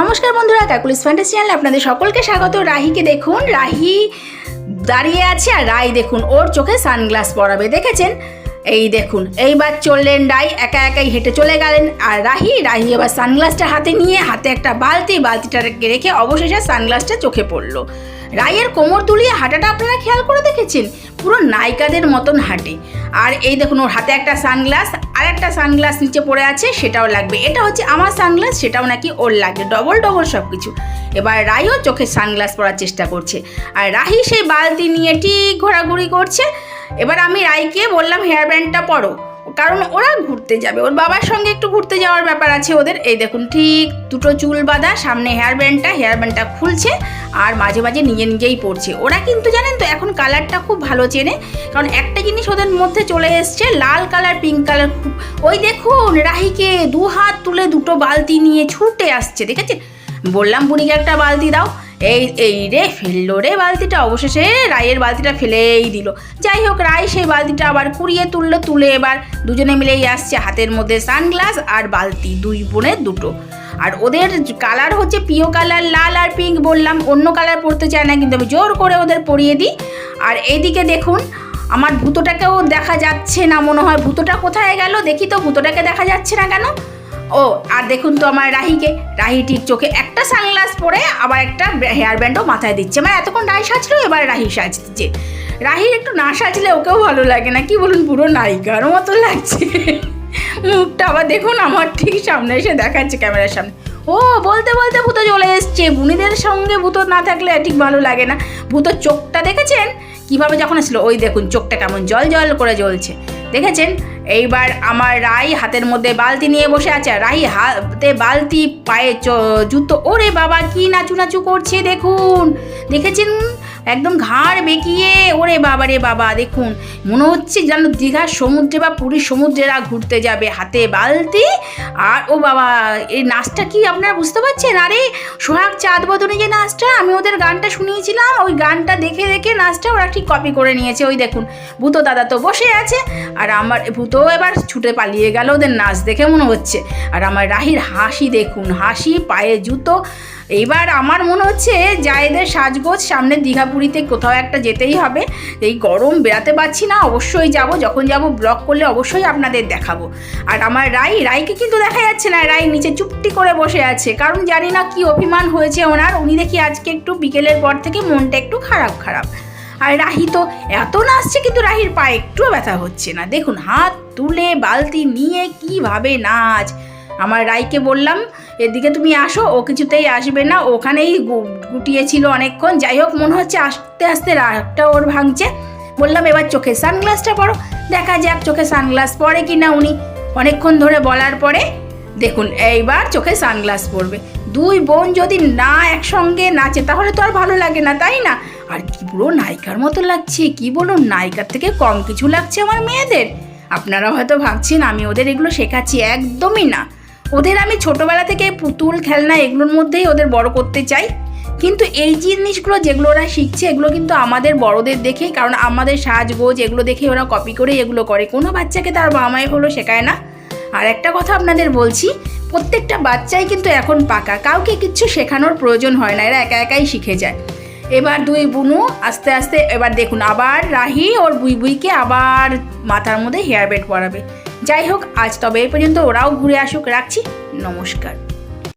নমস্কার বন্ধুরা ক্যাকুলিস ফ্যান্টাসি চ্যানেলে আপনাদের সকলকে স্বাগত। রাহিকে দেখুন, রাহি দাঁড়িয়ে আছে আর রাই দেখুন, ওর চোখে সানগ্লাস পরাবে, দেখেছেন? এই দেখুন, এইবার চললেন রাই, একা একাই হেঁটে চলে গেলেন। আর রাহি রাহি এবার সানগ্লাসটা হাতে নিয়ে, হাতে একটা বালতি বালতিটাকে রেখে অবশেষে সানগ্লাসটা চোখে পড়ল। রাইয়ের কোমর তুলিয়ে হাঁটাটা আপনারা খেয়াল করে দেখেছেন? পুরো নায়িকাদের মতন হাঁটে। আর এই দেখুন, ওর হাতে একটা সানগ্লাস, আর একটা সানগ্লাস নিচে পড়ে আছে, সেটাও লাগবে। এটা হচ্ছে আমার সানগ্লাস, সেটাও নাকি ওর লাগবে। ডবল ডবল সব কিছু এবার রাইও চোখে সানগ্লাস পরার চেষ্টা করছে। আর রাহি সেই বালতি নিয়ে ঠিক ঘোরাঘুরি করছে। এবার আমি রাইকে বললাম, হেয়ার ব্যান্ডটা পরো। কারণ ওরা ঘুরতে যাবে। ওর বাবার সঙ্গে একটু ঘুরতে যাওয়ার ব্যাপার আছে ওদের। এই দেখুন, ঠিক দুটো চুল বাঁধা, সামনে হেয়ার ব্যান্ডটা হেয়ার ব্যান্ডটা খুলছে আর মাঝে মাঝে নিজে নিজেই পড়ছে ওরা কিন্তু জানেন তো, এখন কালারটা খুব ভালো চেনে। কারণ একটা জিনিস ওদের মধ্যে চলে এসছে, লাল কালার পিঙ্ক কালার ওই দেখুন, রাহিকে দু হাত তুলে দুটো বালতি নিয়ে ছুটে আসছে, দেখেছেন? বললাম বুনিকে একটা বালতি দাও। এই এই রে, ফেলল রে বালতিটা। অবশেষে রায়ের বালতিটা ফেলেই দিল। যাই হোক, রায় সেই বালতিটা আবার কুড়িয়ে তুললো, তুলে এবার দুজনে মিলেই আসছে হাতের মধ্যে সানগ্লাস আর বালতি, দুই বোনের দুটো। আর ওদের কালার হচ্ছে পিও কালার, লাল আর পিঙ্ক বললাম। অন্য কালার পরতে চায় না, কিন্তু আমি জোর করে ওদের পরিয়ে দিই। আর এইদিকে দেখুন, আমার ভূতটাকেও দেখা যাচ্ছে না, মনে হয় ভূতটা কোথায় গেল? দেখি তো, ভূতটাকে দেখা যাচ্ছে না কেন? ও, আর দেখুন তো আমার রাহিকে। রাহি ঠিক চোখে একটা সানগ্লাস পরে আবার একটা হেয়ার ব্যান্ডও মাথায় দিচ্ছে। মানে এতক্ষণ রাহি সাজলো এবার রাহি সাজছে। রাহির একটু না সাজলে ওকেও ভালো লাগে না। কি বলুন, পুরো নায়িকার মতো লাগছে। মুখটা আবার দেখুন, আমার ঠিক সামনে এসে দেখাচ্ছে ক্যামেরার সামনে। ও, বলতে বলতে ভূত চলে এসছে। বুনিদের সঙ্গে ভূত না থাকলে ঠিক ভালো লাগে না। ভূতর চোখটা দেখেছেন? কীভাবে যখন আসলো? ওই দেখুন, চোখটা কেমন জল জল করে জ্বলছে। দেখেছেন? এইবার আমার রাই হাতের মধ্যে বালতি নিয়ে বসে আছে, আর রাই হাতে বালতি পায়ে জুতো। ওরে বাবা, কি নাচু নাচু করছে দেখুন। দেখেছেন? একদম ঘাড় বেঁকিয়ে। ওরে বাবা রে বাবা, দেখুন। মনে হচ্ছে যেন দীঘার সমুদ্রে বা পুরীর সমুদ্রেরা ঘুরতে যাবে হাতে বালতি। আর ও বাবা, এই নাচটা কি আপনারা বুঝতে পারছেন? আরে, সোহাগ চাঁদ বদনে যে নাচটা, আমি ওদের গানটা শুনিয়েছিলাম। ওই গানটা দেখে দেখে নাচটা ওরা ঠিক কপি করে নিয়েছে। ওই দেখুন, ভূত দাদা তো বসে আছে। আর আমার ভূতও এবার ছুটে পালিয়ে গেল ওদের নাচ দেখে মনে হচ্ছে। আর আমার রাহির হাসি দেখুন, হাসি, পায়ে জুতো। এইবার আমার মনে হচ্ছে জায়েদের সাজগোজ সামনে দীঘাপুরীতে কোথাও একটা যেতেই হবে। এই গরম বেড়াতে পারছি না, অবশ্যই যাব। যখন যাব ব্লগ করলে অবশ্যই আপনাদের দেখাবো। আর আমার রাই, রাইকে কিন্তু দেখা যাচ্ছে না। রাই নিচে চুপটি করে বসে আছে। কারণ জানি না কি অভিমান হয়েছে ওনার। উনি দেখি আজকে একটু বিকেলের পর থেকে মনটা একটু খারাপ খারাপ। আর রাহি তো এত নাচছে কিন্তু রাহির পায়ে একটুও ব্যথা হচ্ছে না। দেখুন, হাত তুলে বালতি নিয়ে কীভাবে নাচ? আমার রাইকে বললাম, এদিকে তুমি আসো, ও কিছুতেই আসবে না। ওখানেই গুটিয়েছিল অনেকক্ষণ। যাই হোক, মনে হচ্ছে আস্তে আস্তে রাগটা ওর ভাঙছে। বললাম, এবার চোখে সানগ্লাসটা পরো, দেখা যাক চোখে সানগ্লাস পরে কি না উনি। অনেকক্ষণ ধরে বলার পরে দেখুন, এইবার চোখে সানগ্লাস পরবে। দুই বোন যদি না একসঙ্গে নাচে, তাহলে তো আর ভালো লাগে না, তাই না? আর কি পুরো নায়িকার মতো লাগছে, কি বলুন, নায়িকার থেকে কম কিছু লাগছে আমার মেয়েদের? আপনারা হয়তো ভাবছেন, আমি ওদের এগুলো শেখাচ্ছি একদমই না। ওদের আমি ছোটোবেলা থেকে পুতুল, খেলনা এগুলোর মধ্যেই ওদের বড় করতে চাই। কিন্তু এই জিনিসগুলো যেগুলো ওরা শিখছে, এগুলো কিন্তু আমাদের বড়দের দেখেই, কারণ আমাদের সাজগোজ এগুলো দেখে ওরা কপি করে এগুলো করে। কোনো বাচ্চাকে তার বাবা মায়ের হলো শেখায় না। আর একটা কথা আপনাদের বলছি, প্রত্যেকটা বাচ্চাই কিন্তু এখন পাকা। কাউকে কিচ্ছু শেখানোর প্রয়োজন হয় না, এরা একা একাই শিখে যায়। এবার দুই বুনু, আস্তে আস্তে এবার দেখুন, আবার রাহি ওর বুই বুইকে আবার মাথার মধ্যে হেয়ার বেড পরাবে। যাই হোক, আজ তবে এই পর্যন্ত ওরাও ঘুরে আসুক, রাখছি, নমস্কার।